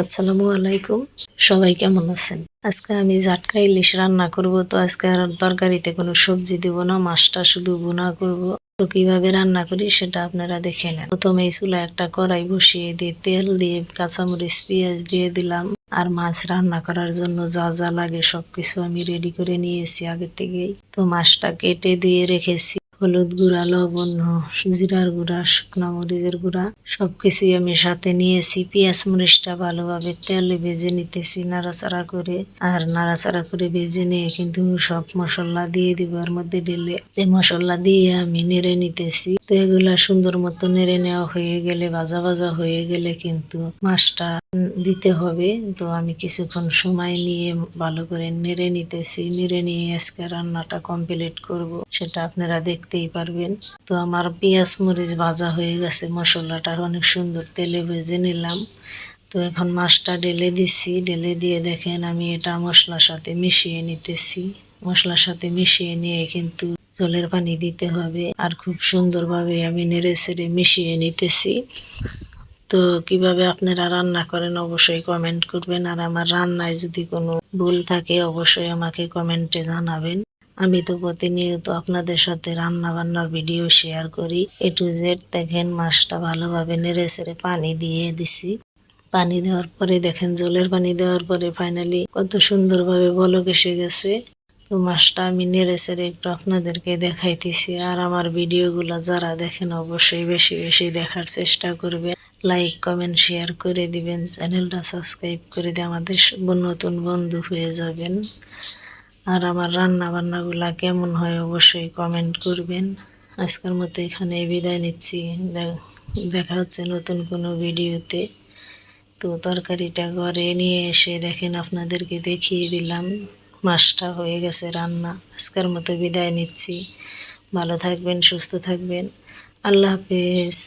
আসসালামু আলাইকুম। সবাই কেমন আছেন? আজকে আমি জাটকা ইলিশ রান্না করব, তো আজকে আর তরকারিতে কোনো সবজি দিব না, মাছটা শুধু ভুনা করব। তো কীভাবে রান্না করি সেটা আপনারা দেখে নেন। প্রথমে চুলা একটা কড়াই বসিয়ে দিয়ে তেল দিয়ে কাঁচামরিচ, পেঁয়াজ দিয়ে দিলাম। আর মাছ রান্না করার জন্য যা যা লাগে সবকিছু আমি রেডি করে নিয়েছি আগে থেকেই। তো মাছটা কেটে দিয়ে রেখেছি। হলুদ গুঁড়া, লবণ, জিরার গুঁড়া, শুকনো মরিচের গুঁড়া, সবকিছুই আমি সাথে নিয়েছি। পেঁয়াজ মরিচটা ভালোভাবে তেলে ভেজে নিতেছি নাড়াচাড়া করে। আর নাড়াচাড়া করে ভেজে নিয়ে কিন্তু সব মশলা দিয়ে দিব। এর মধ্যে ঢেলে মশলা দিয়ে আমি নেড়ে নিতেছি, তো এগুলা সুন্দর মতো নেড়ে নেওয়া হয়ে গেলে, ভাজা ভাজা হয়ে গেলে কিন্তু মাছটা দিতে হবে। তো আমি কিছুক্ষণ সময় নিয়ে ভালো করে নেড়ে নিতেছি। নেড়ে নিয়ে আজকে রান্নাটা কমপ্লিট করব। সেটা আপনারা দেখতেই পারবেন। তো আমার পেঁয়াজ মরিচ ভাজা হয়ে গেছে, মশলাটা অনেক সুন্দর তেলে ভেজে নিলাম। তো এখন মাছটা ডেলে দিছি ডেলে দিয়ে দেখেন আমি এটা মশলার সাথে মিশিয়ে নিতেছি। মশলার সাথে মিশিয়ে নিয়ে কিন্তু জলের পানি দিতে হবে আর খুব সুন্দরভাবে আমি নেড়ে ছেড়ে মিশিয়ে নিতেছি। তো কীভাবে আপনারা রান্না করেন অবশ্যই কমেন্ট করবেন আর আমার রান্নায় যদি কোনো ভুল থাকে অবশ্যই আমাকে কমেন্টে জানাবেন। আমি তো প্রতিনিয়ত আপনাদের সাথে রান্না বান্নার ভিডিও শেয়ার করি। এ টু জেড দেখেন, মাছটা ভালোভাবে নেড়ে ছেড়ে পানি দিয়ে দিছি। পানি দেওয়ার পরে দেখেন, জলের পানি দেওয়ার পরে ফাইনালি কত সুন্দরভাবে বলক এসে গেছে। তো মাছটা আমি নেড়ে ছেড়ে একটু আপনাদেরকে দেখাইতেছি। আর আমার ভিডিওগুলো যারা দেখেন, অবশ্যই বেশি বেশি দেখার চেষ্টা করবেন। লাইক কমেন্ট শেয়ার করে দিবেন। চ্যানেলটা সাবস্ক্রাইব করে দিয়ে আমাদের নতুন বন্ধু হয়ে যাবেন। আর আমার রান্না বান্নাগুলা কেমন হয় অবশ্যই কমেন্ট করবেন। আজকের মতো এখানে বিদায় নিচ্ছি। দেখা হচ্ছে নতুন কোনো ভিডিওতে। তো তরকারিটা ঘরে নিয়ে এসে দেখেন আপনাদেরকে দেখিয়ে দিলাম। মাছটা হয়ে গেছে রান্না। আজকের মতো বিদায় নিচ্ছি। ভালো থাকবেন, সুস্থ থাকবেন। আল্লাহ হাফেজ।